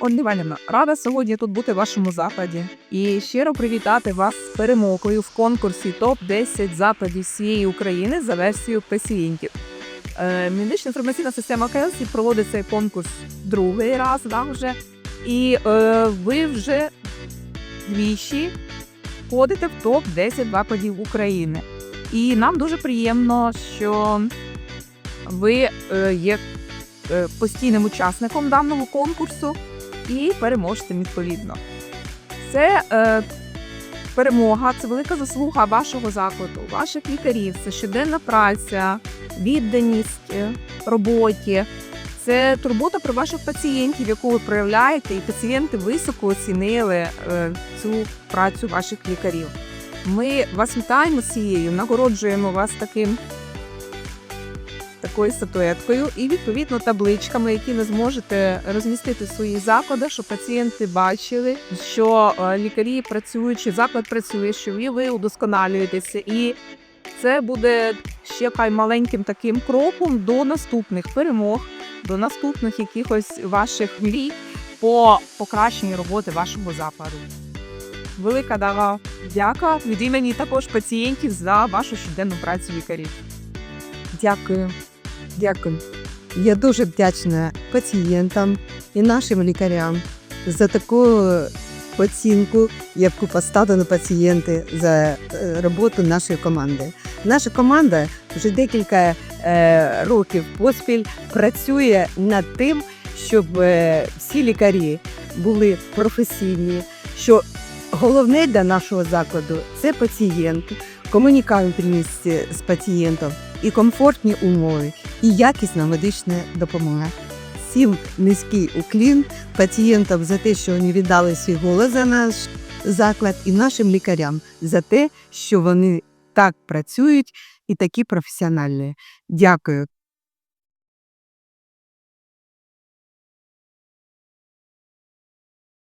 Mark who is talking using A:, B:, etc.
A: Ольга Іванівна, рада сьогодні тут бути в вашому закладі і щиро привітати вас з перемогою в конкурсі топ-10 закладів всієї України за версією пацієнтів. Е, Медична інформаційна система Келсі проводить цей конкурс другий раз да, вже. І е, ви вже двічі входите в топ-10 закладів України. І нам дуже приємно, що ви е, є е, постійним учасником даного конкурсу і переможцем відповідно. Це е, перемога, це велика заслуга вашого закладу, ваших лікарів, це щоденна праця, відданість е, роботі. Це турбота про ваших пацієнтів, яку ви проявляєте, і пацієнти високо оцінили е, цю працю ваших лікарів. Ми вас вітаємо цією, нагороджуємо вас таким такою статуеткою і відповідно табличками, які ви зможете розмістити в своїх закладах, щоб пацієнти бачили, що е, лікарі працюють, що заклад працює, що ви, ви удосконалюєтеся. І це буде ще хай маленьким таким кроком до наступних перемог, до наступних якихось ваших мрій по покращенню роботи вашого закладу. Велика дава дяка від імені також пацієнтів за вашу щоденну працю лікарів.
B: Дякую. Дякую. Я дуже вдячна пацієнтам і нашим лікарям за таку оцінку, яку поставили пацієнти за е, роботу нашої команди. Наша команда вже декілька е, років поспіль працює над тим, щоб е, всі лікарі були професійні. Що головне для нашого закладу це пацієнт, комунікабельність з пацієнтом і комфортні умови, і якісна медична допомога. Всім низький уклін пацієнтам за те, що вони віддали свій голос за наш заклад, і нашим лікарям за те, що вони так працюють і такі професіональні. Дякую.